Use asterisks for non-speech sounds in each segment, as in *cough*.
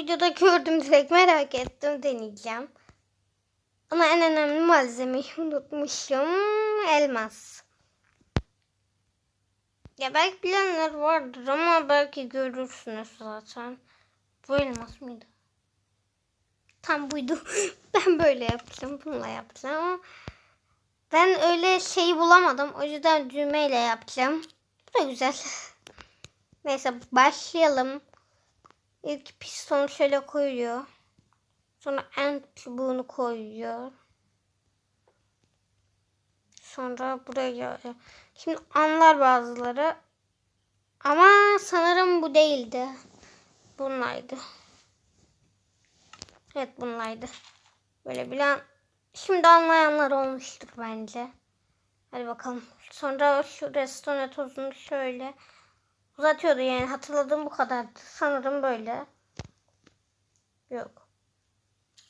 videoda gördüm direkt merak ettim deneyeceğim. Ama en önemli malzemeyi *laughs* unutmuşum. Elmas. Ya belki bilenler vardır ama belki görürsünüz zaten. Bu elmas mıydı? Tam buydu. *laughs* ben böyle yapacağım. Bununla yapacağım ama ben öyle şeyi bulamadım. O yüzden düğmeyle yapacağım. Bu da güzel. *laughs* Neyse başlayalım. İlk pistonu şöyle koyuyor. Sonra end çubuğunu koyuyor. Sonra buraya Şimdi anlar bazıları. Ama sanırım bu değildi. Bunlaydı. Evet bunlaydı. Böyle bilen şimdi anlayanlar olmuştur bence. Hadi bakalım. Sonra şu restore tozunu şöyle uzatıyordu yani hatırladığım bu kadardı. Sanırım böyle. Yok.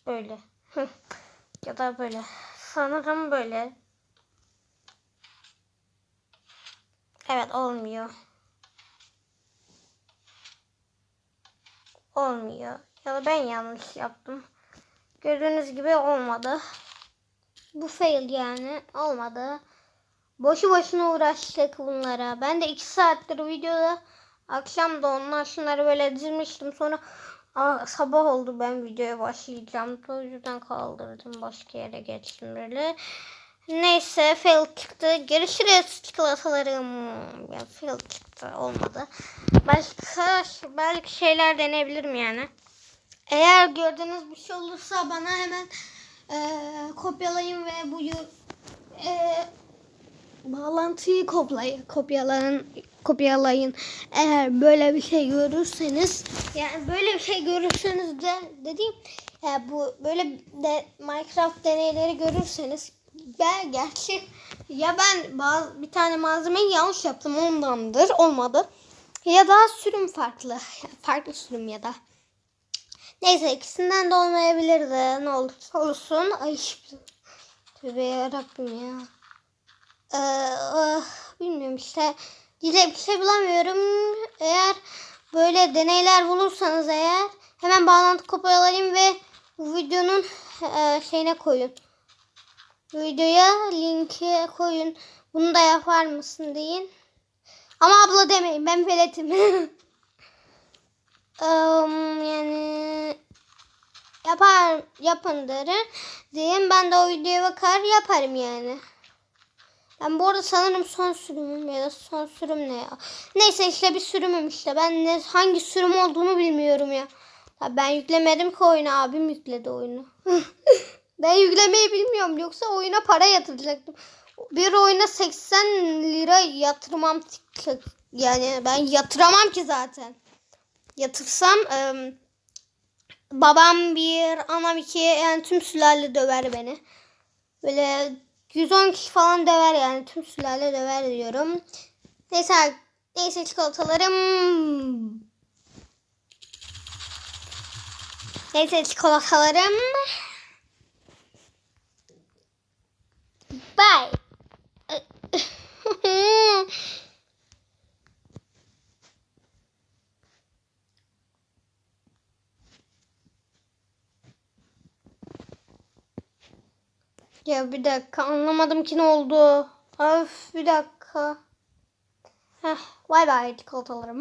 Böyle. *laughs* ya da böyle. Sanırım böyle. Evet olmuyor. Olmuyor. Ya da ben yanlış yaptım. Gördüğünüz gibi olmadı. Bu fail yani. Olmadı. Boşu boşuna uğraştık bunlara. Ben de iki saattir videoda akşam da onlar şunları böyle dizmiştim. Sonra aa, sabah oldu ben videoya başlayacağım. O yüzden kaldırdım. Başka yere geçtim böyle. Neyse fail çıktı. Görüşürüz çikolatalarım. Ya fail çıktı. Olmadı. Başka belki şeyler deneyebilirim yani. Eğer gördüğünüz bir şey olursa bana hemen e, kopyalayın ve bu bağlantıyı kopyayın, kopyalayın, kopyalayın. Eğer böyle bir şey görürseniz, yani böyle bir şey görürseniz de dediğim, yani bu böyle de Minecraft deneyleri görürseniz, ben gerçi ya ben bazı bir tane malzemeyi yanlış yaptım ondandır, olmadı. Ya da sürüm farklı, farklı sürüm ya da. Neyse ikisinden de olmayabilirdi. Ne olursa olsun. Ay tövbe yarabbim ya. Ee, ah, bilmiyorum işte. Diyecek bir şey bulamıyorum. Eğer böyle deneyler bulursanız eğer hemen bağlantı kopyalayın ve bu videonun e, şeyine koyun. Videoya linki koyun. Bunu da yapar mısın deyin. Ama abla demeyin ben veletim. *laughs* um, yani yapar yapın derim. Diyeyim ben de o videoya bakar yaparım yani. Ben bu arada sanırım son sürümüm ya da son sürüm ne ya. Neyse işte bir sürümüm işte. Ben ne, hangi sürüm olduğunu bilmiyorum ya. ya ben yüklemedim ki oyunu. Abim yükledi oyunu. *laughs* ben yüklemeyi bilmiyorum. Yoksa oyuna para yatıracaktım. Bir oyuna 80 lira yatırmam. Yani ben yatıramam ki zaten. Yatırsam ıı, babam bir, anam iki yani tüm sülale döver beni. Böyle 110 kişi falan döver yani. Tüm sülale döver diyorum. Neyse neyse çikolatalarım. Neyse çikolatalarım. Ya bir dakika anlamadım ki ne oldu. Öf bir dakika. Heh, bay bay çikolatalarım.